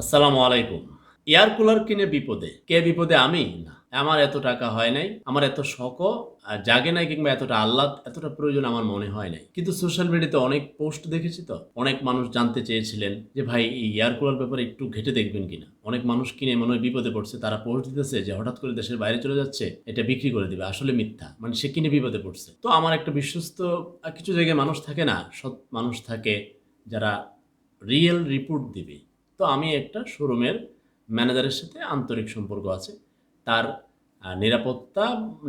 আসসালামু আলাইকুম। Air cooler কিনে বিপদে। কে বিপদে? আমি? না। আমার এত টাকা হয় নাই, আমার এত শখও জাগে নাই কিংবা এতটা আহ্লাদ, এতটা প্রয়োজন আমার মনে হয় নাই। কিন্তু সোশ্যাল মিডিয়াতে অনেক পোস্ট দেখেছি তো, অনেক মানুষ জানতে চেয়েছিলেন যে, ভাই, এই এয়ার কুলার ব্যাপারে একটু ঘেটে দেখবেন কিনা? অনেক মানুষ কিনে মনে হয় বিপদে পড়ছে, তারা পোস্ট দিতেছে যে, হঠাৎ করে দেশের বাইরে চলে যাচ্ছে, এটা বিক্রি করে দিবে। আসলে মিথ্যা। মানে সে কিনে বিপদে পড়ছে। তো আমার একটা বিশ্বস্ত কিছু জায়গায় মানুষ থাকে না, সৎ মানুষ থাকে যারা রিয়েল রিপোর্ট দিবে। তো আমি একটা শোরুমের ম্যানেজারের সাথে আন্তরিক সম্পর্ক আছে। তার নিরাপত্তা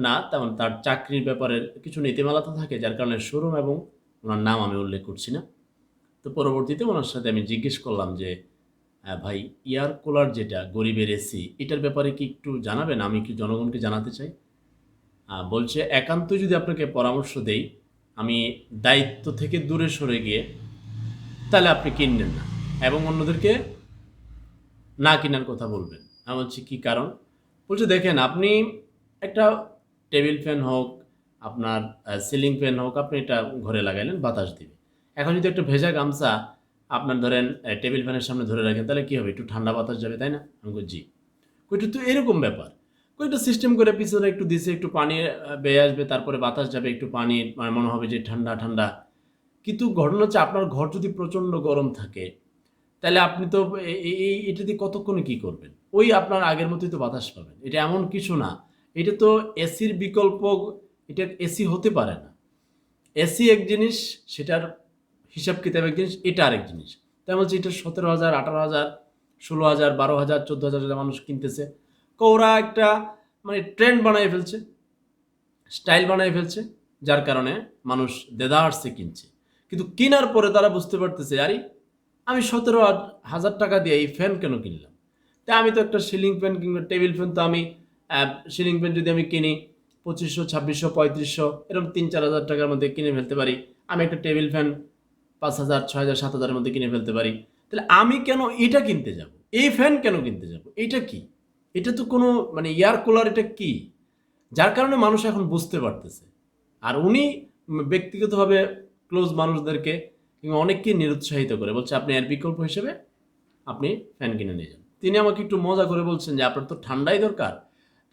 না, তেমন তার চাকরির ব্যাপারে কিছু নীতিমালা তো থাকে, যার কারণে শোরুম এবং ওনার নাম আমি উল্লেখ করছি না। তো পরবর্তীতে ওনার সাথে আমি জিজ্ঞেস করলাম যে ভাই এয়ার কুলার যেটা, গরিবের এসি এটার ব্যাপারে কি একটু জানাবেন? আমি কি জনগণকে জানাতে চাই? বলছে একান্ত যদি আপনাকে পরামর্শ দেই, আমি দায়িত্ব থেকে দূরে সরে গিয়ে, তাহলে আপনি কিনবেন না। এবং অন্যদেরকে না কেনার কথা বলবেন। আমি বলছি, কী কারণ? বলছে, দেখেন, আপনি একটা টেবিল ফ্যান হোক, আপনার সিলিং ফ্যান হোক, আপনি এটা ঘরে লাগাইলেন, বাতাস দিবে। এখন যদি একটা ভেজা গামছা আপনার ধরেন টেবিল ফ্যানের সামনে ধরে রাখেন, তাহলে কী হবে? একটু ঠান্ডা বাতাস যাবে, তাই না? আমি জি। কইটা তো এরকম ব্যাপার। কইটা সিস্টেম করে পিছনে একটু দিছে, একটু পানি বেয়ে আসবে, তারপরে বাতাস যাবে, একটু পানি মানে মনে হবে যে ঠান্ডা ঠান্ডা। কিন্তু ঘটনা হচ্ছে, আপনার ঘর যদি প্রচণ্ড গরম থাকে তাহলে আপনি তো এই, এটা দিয়ে কতক্ষণে কী করবেন? ওই আপনার আগের মতোই তো বাতাস পাবেন। এটা এমন কিছু না। এটা তো এসির বিকল্প, এটা এসি হতে পারে না। এসি এক জিনিস, সেটার হিসাব কিতাব এক জিনিস, এটা আরেক জিনিস। তাই বলছি এটা সতেরো হাজার, আঠারো হাজার, ষোলো হাজার, বারো হাজার, চোদ্দ হাজার মানুষ কিনতেছে। ওরা একটা মানে ট্রেন্ড বানিয়ে ফেলছে। স্টাইল বানিয়ে ফেলছে, যার কারণে মানুষ দেদাহার্সে কিনছে। কিন্তু কেনার পরে তারা বুঝতে পারতেছে, আরে আমি সতেরো হাজার টাকা দিয়ে এই ফ্যান কেন কিনলাম? তা আমি তো একটা সিলিং ফ্যান কিংবা টেবিল ফ্যান তো আমি সিলিং ফ্যান যদি আমি কিনি, পঁচিশশো, ছাব্বিশশো, পঁয়ত্রিশশো, এরকম তিন, চার হাজার টাকার মধ্যে কিনে ফেলতে পারি। আমি একটা টেবিল ফ্যান পাঁচ হাজার, ছয় হাজার, সাত হাজারের মধ্যে কিনে ফেলতে পারি। তাহলে আমি কেন এটা কিনতে যাব? এই ফ্যান কেন কিনতে যাব? এটা কি? এটা তো কোনো মানে এয়ার কুলার এটা কি? যার কারণে মানুষ এখন বুঝতে পারতেছে। আর উনি ব্যক্তিগতভাবে ক্লোজ মানুষদেরকে কিংবা অনেককে নিরুৎসাহিত করে। বলছে, আপনি এর বিকল্প হিসেবে আপনি ফ্যান কিনে নিয়ে যান। তিনি আমাকে একটু মজা করে বলছেন যে, আপনার তো ঠান্ডাই দরকার।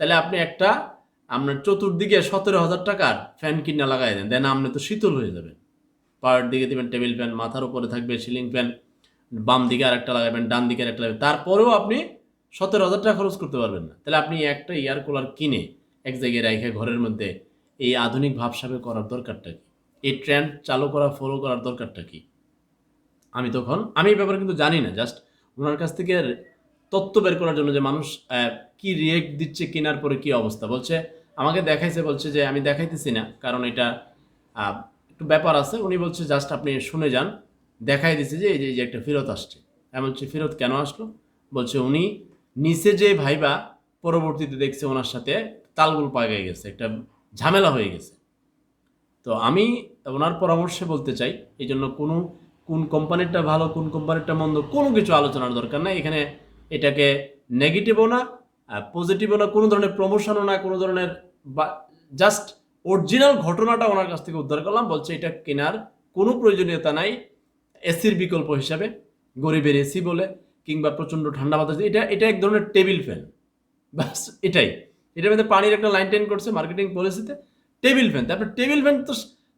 তাহলে আপনি একটা আপনার চতুর্দিকে সতেরো হাজার টাকার ফ্যান কিনে লাগাই দেন। দেন আপনি তো শীতল হয়ে যাবেন। পার দিকে দেবেন টেবিল ফ্যান, মাথার উপরে থাকবে সিলিং ফ্যান, বাম দিকে আর একটা লাগাবেন, ডান দিকে আরেকটা লাগাবেন। তারপরেও আপনি সতেরো হাজার টাকা খরচ করতে পারবেন না। তাহলে আপনি একটা এয়ার কুলার কিনে এক জায়গায় রেখে ঘরের মধ্যে এই আধুনিক ভাবসাবে করার দরকারটা কি? এই ট্রেন্ড চালু করা ফলো করার দরকারটা কি? আমি তখন, আমি এই ব্যাপারে কিন্তু জানি না জাস্ট ওনার কাছ থেকে তথ্য বের করার জন্য যে মানুষ কি রিয়েক্ট দিচ্ছে, কেনার পরে কি অবস্থা? বলছে, আমাকে দেখাইছে, বলছে যে আমি দেখাইতেছি না, কারণ এটা একটু ব্যাপার আছে। উনি বলছে জাস্ট আপনি শুনে যান, দেখাই দিছে যে এই যে একটা ফেরত আসছে। আমি বলছি, ফেরত কেন আসলো? বলছে, উনি নিচে যে ভাইবা পরবর্তীতে দেখছে ওনার সাথে তালগুল পাগে গেছে, একটা ঝামেলা হয়ে গেছে। তো আমি ওনার পরামর্শে বলতে চাই, এই জন্য কোনো, কোন কোম্পানিটা ভালো, কোন কোম্পানিটা মন্দ, কোনো কিছু আলোচনার দরকার নাই। এখানে এটাকে নেগেটিভও না পজিটিভও না, কোনো ধরনের প্রমোশনও না, কোনো ধরনের বা জাস্ট অরিজিনাল ঘটনাটা ওনার কাছ থেকে উদ্ধার করলাম। বলছে, এটা কেনার কোনো প্রয়োজনীয়তা নাই, এসির বিকল্প হিসাবে, গরিবের এসি বলে, কিংবা প্রচণ্ড ঠান্ডা বাতাস, এটা এটা এক ধরনের টেবিল ফ্যান। বাস, এটাই। এটার মধ্যে পানির একটা লাইন টেন করছে মার্কেটিং পলিসিতে টেবিল ফ্যান, তারপর টেবিল ফ্যান তো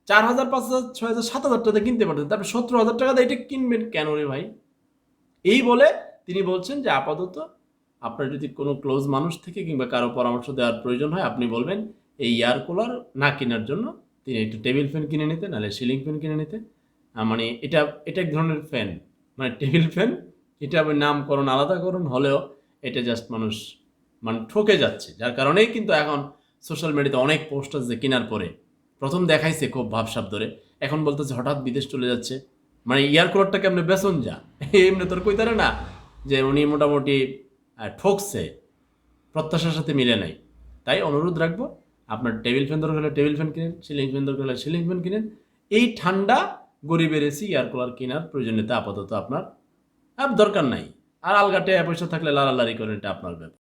চার হাজার, পাঁচ হাজার, ছয় হাজার, সাত হাজার টাকা কিনতে পারতেন, তারপর সতেরো হাজার টাকা দিয়ে এটা কিনবেন কেন রে ভাই? এই বলে তিনি বলছেন যে আপাতত আপনার যদি কোনো ক্লোজ মানুষ থেকে কিংবা কারও পরামর্শ দেওয়ার প্রয়োজন হয়, আপনি বলবেন এই এয়ার কুলার না কেনার জন্য তিনি একটু টেবিল ফ্যান কিনে নিতে, নাহলে সিলিং ফ্যান কিনে নিতে। মানে এটা এটা এক ধরনের ফ্যান মানে টেবিল ফ্যান, এটা আবার নামকরণ আলাদাকরণ হলেও এটা জাস্ট মানুষ মানে ঠকে যাচ্ছে, যার কারণেই কিন্তু এখন সোশ্যাল মিডিয়াতে অনেক পোস্ট আছে কেনার পরে। প্রথম দেখাইছে খুব ভাবসাব ধরে। এখন বলতেছে হঠাৎ বিদেশ চলে যাচ্ছে। মানে এয়ার কুলারটা কেমনে বেসন যা? এমনি তোর কইতারে না যে উনি মোটামুটি ঠকছে। প্রত্যাশার সাথে মিলে নাই। তাই অনুরোধ রাখব, আপনার টেবিল ফ্যান দরকার হলে টেবিল ফ্যান কিনেন সিলিং ফ্যান দরকার হলে সিলিং ফ্যান কিনেন। এই ঠান্ডা, গরিবের এসি এয়ার কুলার কেনার প্রয়োজনীয়তা আপাতত আপনার আর দরকার নাই। আর আলগাটে পয়সা থাকলে লালালারি করেন এটা আপনার ব্যাপার।